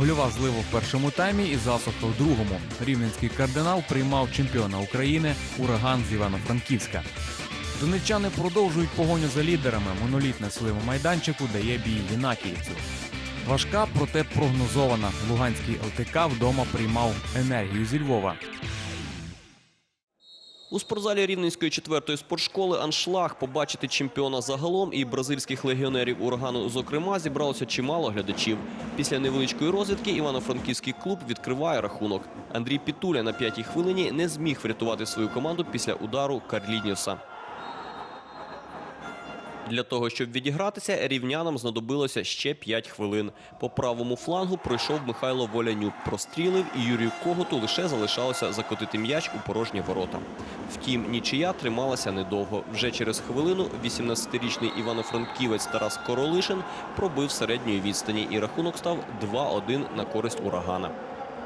Гольова злива в першому таймі і засуха в другому. Рівненський кардинал приймав чемпіона України ураган з Івано-Франківська. Донеччани продовжують погоню за лідерами. Моноліт на своєму майданчику дає бій Єнакіївцю. Важка, проте прогнозована. Луганський ЛТК вдома приймав енергію зі Львова. У спортзалі Рівненської четвертої спортшколи «Аншлаг» побачити чемпіона загалом і бразильських легіонерів урагану, зокрема, зібралося чимало глядачів. Після невеличкої розвідки івано-франківський клуб відкриває рахунок. Андрій Пітуля на п'ятій хвилині не зміг врятувати свою команду після удару Карліньоса. Для того, щоб відігратися, рівнянам знадобилося ще 5 хвилин. По правому флангу пройшов Михайло Волянюк, прострілив і Юрію Коготу лише залишалося закотити м'яч у порожні ворота. Втім, нічия трималася недовго. Вже через хвилину 18-річний івано-франківець Тарас Королишин пробив середньої відстані і рахунок став 2-1 на користь урагана.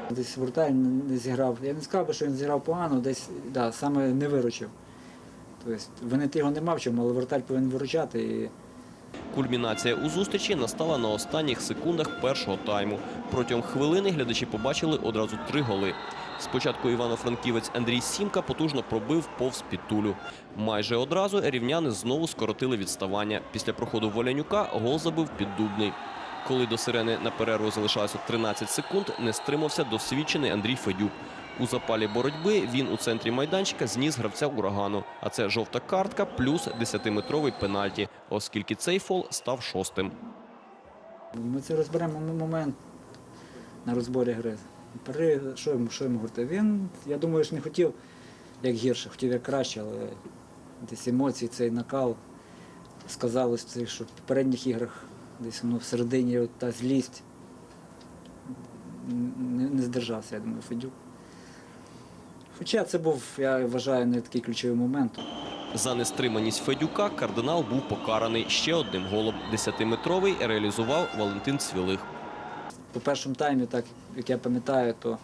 Десь вратарь не зіграв. Я не сказав що він зіграв погано, десь да, саме не виручив. Тобто винити його нема в чому, але вратарь повинен виручати. І Кульмінація у зустрічі настала на останніх секундах першого тайму. Протягом хвилини глядачі побачили одразу три голи. Спочатку івано-франківець Андрій Сімка потужно пробив повз підтулю. Майже одразу рівняни знову скоротили відставання. Після проходу Волянюка гол забив піддубний. Коли до сирени на перерву залишалося 13 секунд, не стримався досвідчений Андрій Федюк. У запалі боротьби він у центрі майданчика зніс гравця урагану. А це жовта картка плюс 10-метровий пенальті, оскільки цей фол став шостим. ми це розберемо момент на розборі гри. Що йому, що йому говорити? Він, я думаю, що не хотів як гірше, хотів як краще, але десь емоції, цей накал сказалось, що в попередніх іграх десь воно всередині та злість не, не здержався, я думаю, Федюк. Хоча це був, я вважаю, не такий ключовий момент. За нестриманість Федюка кардинал був покараний ще одним голом. 10-метровий реалізував Валентин Цвілих. по першому таймі, так як я пам'ятаю, то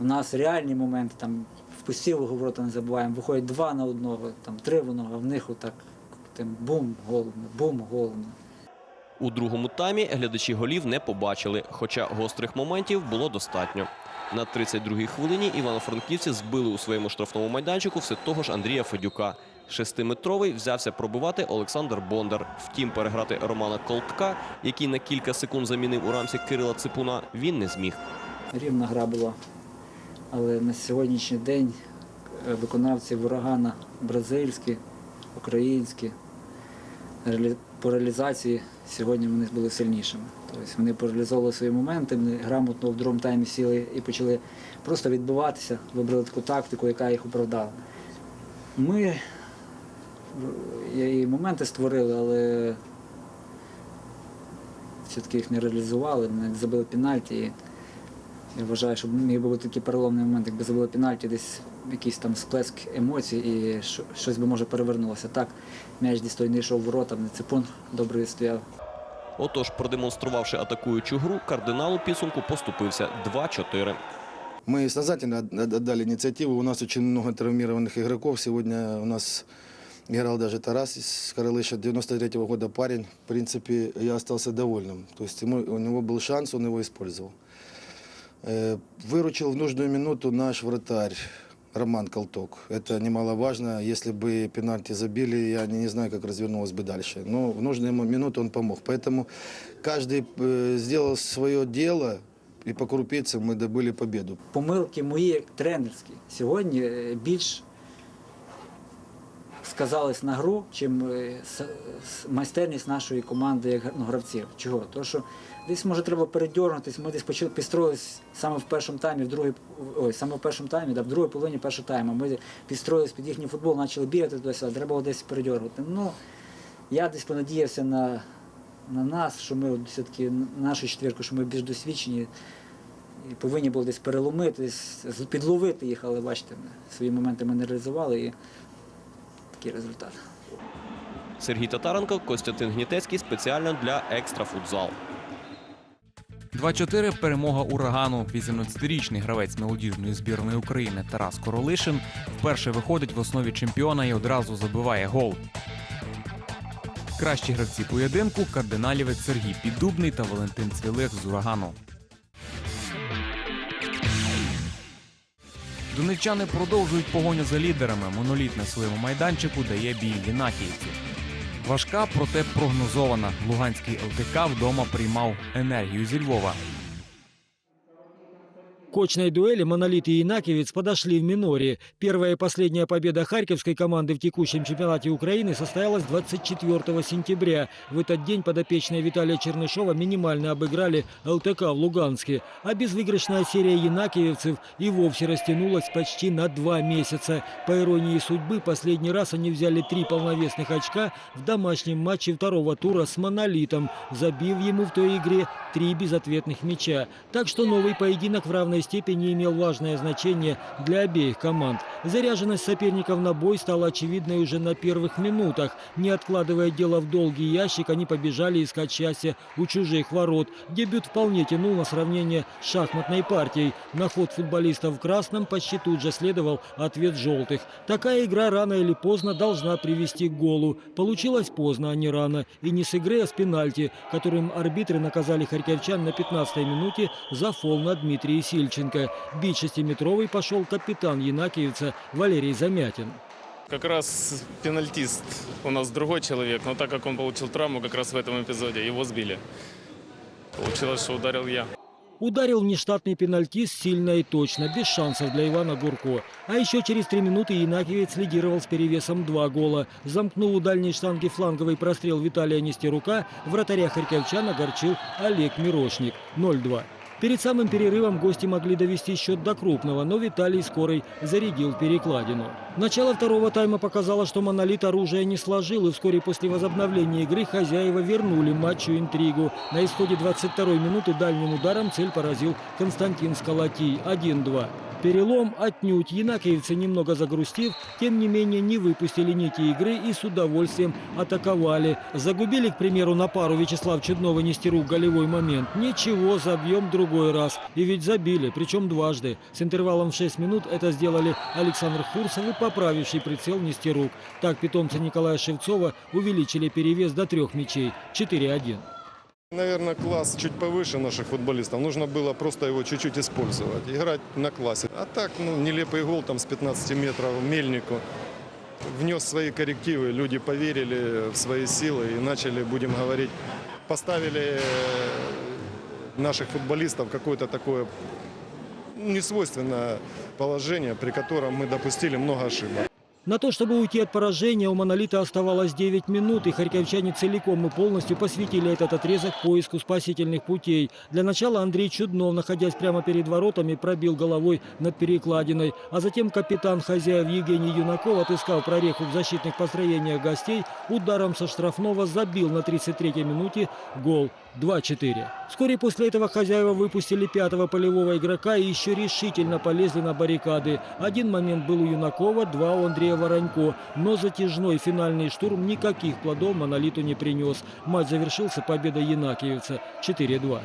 у нас реальні моменти, там в посілого ворота не забуваємо, виходять два на одного, там три в одного, а в них отак тим бум, головне, бум, головне. У другому таймі глядачі голів не побачили, хоча гострих моментів було достатньо. На 32-й хвилині івано-франківці збили у своєму штрафному майданчику все того ж Андрія Федюка. Шестиметровий взявся пробивати Олександр Бондар. Втім, переграти Романа Колтка, який на кілька секунд замінив у рамці Кирила Ципуна, він не зміг. Рівна гра була. Але на сьогоднішній день е, виконавці урагана бразильські, українські, по реалізації сьогодні вони були сильнішими. Тобто вони реалізовували свої моменти, вони грамотно в другому таймі сіли і почали просто відбиватися, вибрали таку тактику, яка їх оправдала. Ми і моменти створили, але все-таки їх не реалізували, не забили пенальті. І я вважаю, що міг би бути такий переломний момент, якби забили пенальті, десь якийсь там сплеск емоцій і щось би може перевернулося. Так, м'яч десь не йшов в ворота, не ципун добре стояв. Отож, продемонструвавши атакуючу гру, кардинал у підсумку поступився 2-4. Мы сознательно от- отдали инициативу. У нас очень много травмированных игроков. Сегодня у нас играл даже Тарас из Королыша, 93-го года парень. В принципе, я остался довольным. То есть ему, у него был шанс, он его использовал. Э, Выручил в нужную минуту наш вратарь Роман Колток. Это немаловажно. Если бы пенальти забили, я не, не знаю, как развернулось бы дальше. Но в нужную ему минуту он помог. Поэтому каждый э, сделал свое дело, и по крупицам мы добыли победу. Помилки мої тренерські сьогодні е, більш сказались на гру, чим е, майстерність нашої команди як ну, гравців. Чого? Тому що десь може треба передьорнутись, ми десь почали підстроїлись саме в першому таймі, в другій, ой, саме в першому таймі, да, в другій половині першого тайму. Ми підстроїлись під їхній футбол, почали бігати туди-сюди, треба було десь передьоргувати. Ну, я десь понадіявся на, на нас, що ми все-таки нашу четвірку, що ми більш досвідчені. І повинні були десь переломити, підловити їх, але бачите, свої моменти ми не реалізували і такий результат. Сергій Татаренко, Костянтин Гнітецький спеціально для екстрафутзал. 2-4 перемога урагану. 18-річний гравець молодіжної збірної України Тарас Королишин вперше виходить в основі чемпіона і одразу забиває гол. Кращі гравці поєдинку кардиналівець Сергій Піддубний та Валентин Цвілих з урагану. Донеччани продовжують погоню за лідерами. Моноліт на своєму майданчику дає бій єнакіївців. Важка, проте прогнозована. Луганський ЛТК вдома приймав енергію зі Львова. К очной дуэли «Монолит» и «Инакиевец» подошли в миноре. Первая и последняя победа харьковской команды в текущем чемпионате Украины состоялась 24 сентября. В этот день подопечные Виталия Чернышова минимально обыграли ЛТК в Луганске. А безвыигрышная серия «Янакиевцев» и вовсе растянулась почти на два месяца. По иронии судьбы, последний раз они взяли три полновесных очка в домашнем матче второго тура с «Монолитом», забив ему в той игре три безответных мяча. Так что новый поединок в равной степени имел важное значение для обеих команд. Заряженность соперников на бой стала очевидной уже на первых минутах. Не откладывая дело в долгий ящик, они побежали искать счастья у чужих ворот. Дебют вполне тянул на сравнение с шахматной партией. На ход футболистов в красном почти тут же следовал ответ желтых. Такая игра рано или поздно должна привести к голу. Получилось поздно, а не рано. И не с игры, а с пенальти, которым арбитры наказали харьковчан на 15-й минуте за фол на Дмитрия Сильченко. Бить шестиметровый пошел капитан Янакиевца Валерий Замятин. Как раз пенальтист у нас другой человек, но так как он получил травму как раз в этом эпизоде, его сбили. Получилось, что ударил я. Ударил внештатный пенальтист сильно и точно, без шансов для Ивана Гурко. А еще через три минуты Янакиевец лидировал с перевесом два гола. Замкнул у дальней штанги фланговый прострел Виталия Нестерука, вратаря харьковчан огорчил Олег Мирошник. 0-2. Перед самым перерывом гости могли довести счет до крупного, но Виталий скорой зарядил перекладину. Начало второго тайма показало, что «Монолит» оружие не сложил, и вскоре после возобновления игры хозяева вернули матчу интригу. На исходе 22-й минуты дальним ударом цель поразил Константин Сколотий 1-2. Перелом отнюдь. Янакиевцы, немного загрустив, тем не менее не выпустили нити игры и с удовольствием атаковали. Загубили, к примеру, на пару Вячеслав Чуднова Нестерук голевой момент. Ничего, забьем другой раз. И ведь забили, причем дважды. С интервалом в 6 минут это сделали Александр Фурсов и поправивший прицел Нестерук. Так питомцы Николая Шевцова увеличили перевес до трех мячей. 4-1. Наверное, класс чуть повыше наших футболистов. Нужно было просто его чуть-чуть использовать, играть на классе. А так, ну, нелепый гол там с 15 метров Мельнику. Внес свои коррективы, люди поверили в свои силы и начали, будем говорить, поставили э, наших футболистов в какое-то такое несвойственное положение, при котором мы допустили много ошибок. На то, чтобы уйти от поражения, у «Монолита» оставалось 9 минут, и харьковчане целиком и полностью посвятили этот отрезок поиску спасительных путей. Для начала Андрей Чуднов, находясь прямо перед воротами, пробил головой над перекладиной, а затем капитан хозяев Евгений Юнаков, отыскав прореху в защитных построениях гостей, ударом со штрафного забил на 33-й минуте гол 2-4. Вскоре после этого хозяева выпустили пятого полевого игрока и еще решительно полезли на баррикады. Один момент был у Юнакова, два у Андрея Воронько. Но затяжной финальный штурм никаких плодов «Монолиту» не принес. Матч завершился победой Янакиевца 4-2.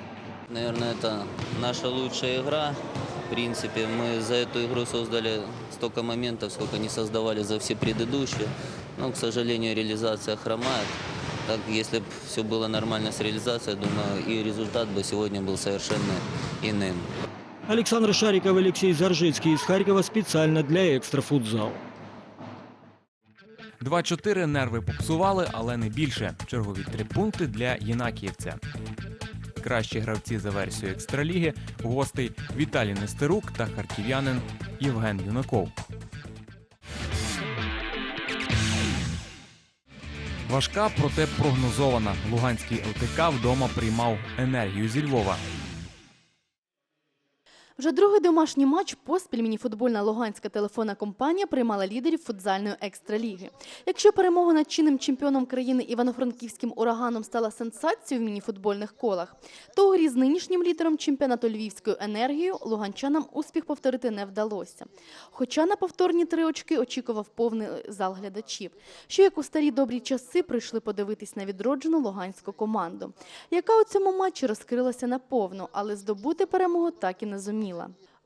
Наверное, это наша лучшая игра. В принципе, мы за эту игру создали столько моментов, сколько не создавали за все предыдущие. Но, к сожалению, реализация хромает. Так, если бы все было нормально с реализацией, думаю, и результат бы сегодня был совершенно иным. Александр Шариков и Алексей Заржицкий из Харькова специально для «Экстрафутзал». 2-4 нерви попсували, але не більше. Чергові три пункти для Єнакіївця. Кращі гравці за версією екстраліги гостей Віталій Нестерук та харків'янин Євген Юнаков. Важка, проте прогнозована. Луганський ЛТК вдома приймав енергію зі Львова. Вже другий домашній матч поспіль мініфутбольна луганська телефонна компанія приймала лідерів футзальної екстраліги. Якщо перемога над чинним чемпіоном країни івано-франківським ураганом стала сенсацією в мініфутбольних колах, то у грі з нинішнім лідером чемпіонату львівською енергією луганчанам успіх повторити не вдалося. Хоча на повторні три очки очікував повний зал глядачів, що як у старі добрі часи прийшли подивитись на відроджену луганську команду, яка у цьому матчі розкрилася наповну, але здобути перемогу так і не зуміла.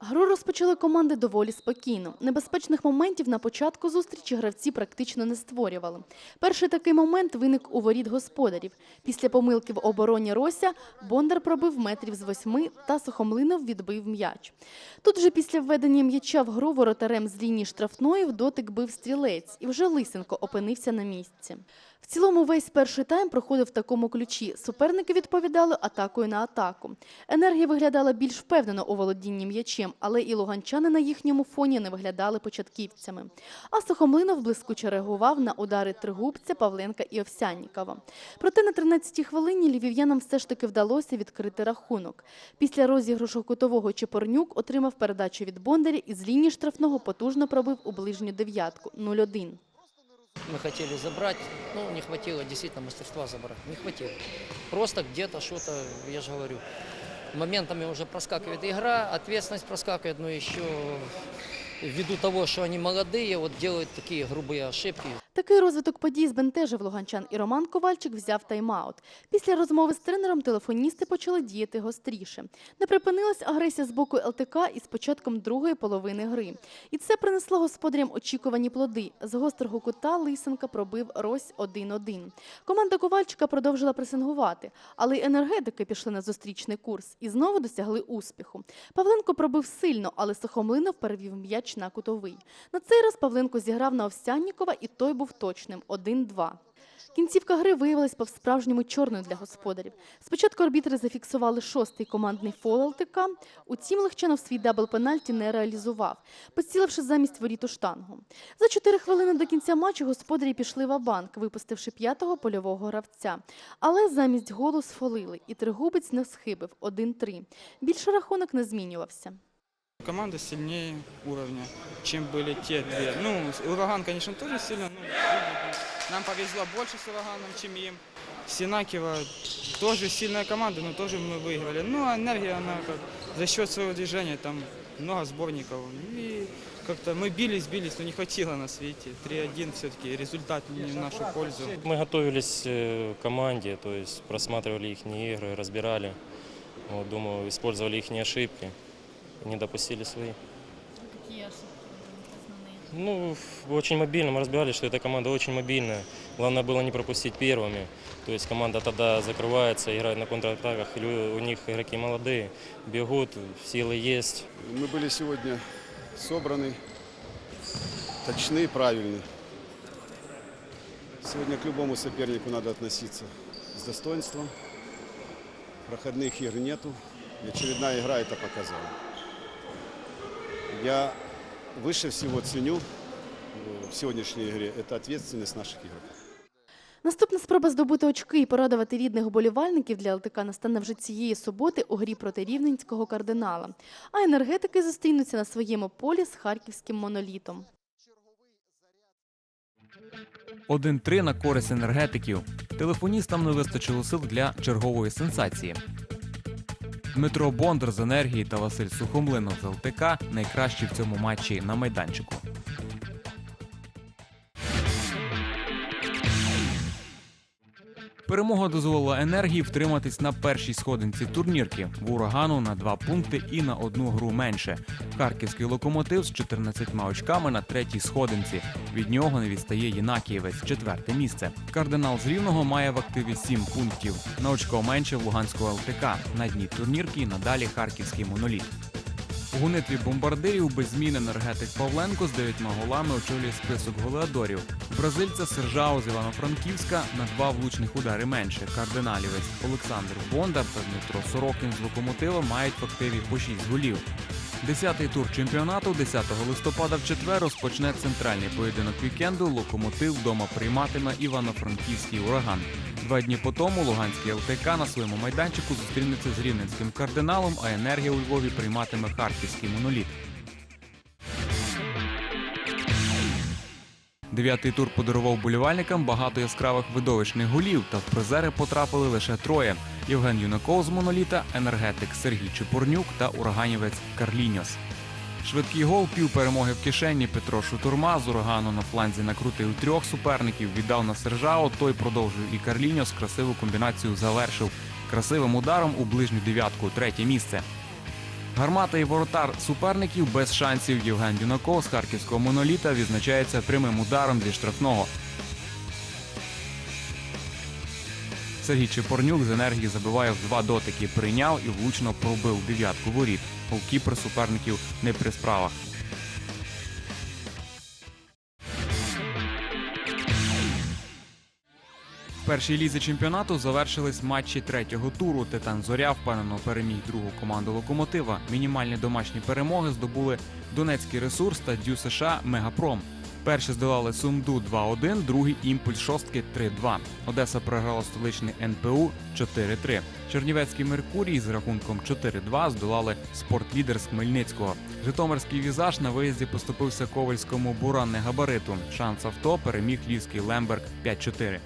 Гру розпочали команди доволі спокійно. Небезпечних моментів на початку зустрічі гравці практично не створювали. Перший такий момент виник у воріт господарів. Після помилки в обороні Рося Бондар пробив метрів з восьми та Сухомлинов відбив м'яч. Тут вже після введення м'яча в гру воротарем з лінії штрафної в дотик бив стрілець, і вже Лисенко опинився на місці. В цілому весь перший тайм проходив в такому ключі. Суперники відповідали атакою на атаку. Енергія виглядала більш впевнено у володінні м'ячем, але і луганчани на їхньому фоні не виглядали початківцями. А Сухомлинов блискуче реагував на удари Тригубця, Павленка і Овсяннікова. Проте на 13-й хвилині львів'янам все ж таки вдалося відкрити рахунок. Після розіграшу кутового Чепорнюк отримав передачу від Бондаря і з лінії штрафного потужно пробив у ближню дев'ятку 0-1. Мы хотели забрать, ну, не хватило действительно мастерства забрать, не хватило. Просто где-то что-то, я же говорю, моментами уже проскакивает игра, ответственность проскакивает, но еще ввиду того, что они молодые, вот делают такие грубые ошибки. Такий розвиток подій збентежив луганчан, і Роман Ковальчик взяв тайм-аут. Після розмови з тренером телефоністи почали діяти гостріше. Не припинилась агресія з боку ЛТК із початком другої половини гри. І це принесло господарям очікувані плоди. З гострого кута Лисенка пробив Рось 1-1. Команда Ковальчика продовжила пресингувати, але й енергетики пішли на зустрічний курс і знову досягли успіху. Павленко пробив сильно, але Сухомлинов перевів м'яч на кутовий. На цей раз Павленко зіграв на Овсяннікова, і той був точним 1-2. Кінцівка гри виявилась по-справжньому чорною для господарів. Спочатку арбітри зафіксували шостий командний фол ЛТК, утім Легчанов свій дабл-пенальті не реалізував, поціливши замість воріт у штангу. За чотири хвилини до кінця матчу господарі пішли в банк випустивши п'ятого польового гравця. Але замість голу сфолили, і тригубець не схибив 1-3. Більше рахунок не змінювався. Команда сильнее уровня, чем были те две. Ну, с- ураган, конечно, тоже сильно. но нам повезло больше с ураганом, чем им. Синакива тоже сильная команда, но тоже мы выиграли. Ну, а энергия, она как за счет своего движения, там много сборников. И как-то мы бились, бились, но не хватило нас, видите. 3-1 все-таки результат не в нашу пользу. Мы готовились э, к команде, то есть просматривали их игры, разбирали. Вот, думаю, использовали их ошибки, Не допустили свои. Які основні? Ну, очень мобильно, мы разбирали, что эта команда очень мобильная. Главное было не пропустить первыми. То есть команда тогда закрывается, играет на контратаках. У них игроки молодые, бегут, силы есть. Мы были сегодня собраны, точны, правильны. Сегодня к любому сопернику надо относиться с достоинством. Проходных игр нету. И очередная игра это показала. Я выше всего ценю э, в сегодняшней игре это ответственность наших игроков. Наступна спроба здобути очки і порадувати рідних вболівальників для ЛТК настане вже цієї суботи у грі проти рівненського кардинала. А енергетики зустрінуться на своєму полі з харківським монолітом. 1-3 на користь енергетиків. Телефоністам не вистачило сил для чергової сенсації. Дмитро Бондар з енергії та Василь Сухомлинов з ЛТК найкращі в цьому матчі на майданчику. Перемога дозволила енергії втриматись на першій сходинці турнірки в урагану на два пункти і на одну гру менше. Харківський локомотив з 14 очками на третій сходинці. Від нього не відстає Єнакієвець, четверте місце. Кардинал з Рівного має в активі 7 пунктів. На очко менше в Луганського ЛТК. На дні турнірки і надалі харківський моноліт. У гонитві бомбардирів без змін енергетик Павленко з дев'ятьма голами очолює список голеадорів. Бразильця Сержао з Івано-Франківська на два влучних удари менше. Кардиналівець Олександр Бондар та Дмитро Сорокін з локомотива мають в активі по шість голів. Десятий тур чемпіонату 10 листопада в четвер розпочне центральний поєдинок вікенду. Локомотив вдома прийматиме Івано-Франківський ураган. Два дні по тому Луганський ЛТК на своєму майданчику зустрінеться з рівненським кардиналом, а енергія у Львові прийматиме харківський моноліт. Дев'ятий тур подарував болівальникам багато яскравих видовищних голів, та в призери потрапили лише троє: Євген Юнаков з моноліта, енергетик Сергій Чепурнюк та ураганівець Карліньос. Швидкий гол пів перемоги в кишені Петро Шутурма з урагану на фланзі накрутив трьох суперників, віддав на Сержао. Той продовжив і Карліньос красиву комбінацію завершив красивим ударом у ближню дев'ятку, третє місце. Гармата і воротар суперників без шансів. Євген Юнаков з харківського моноліта відзначається прямим ударом зі штрафного. Сергій Чепорнюк з енергії забиває в два дотики, прийняв і влучно пробив дев'ятку воріт. Голкіпер суперників не при справах. Першій лізі чемпіонату завершились матчі третього туру. Титан Зоря впевнено переміг другу команду локомотива. Мінімальні домашні перемоги здобули Донецький ресурс та Дю США Мегапром. Перші здолали Сумду 2-1, другий імпульс шостки 3-2. Одеса програла столичний НПУ 4-3. Чернівецький Меркурій з рахунком 4-2 здолали спортлідер з Хмельницького. Житомирський візаж на виїзді поступився ковальському буранне габариту. Шанс авто переміг львівський Лемберг 5-4.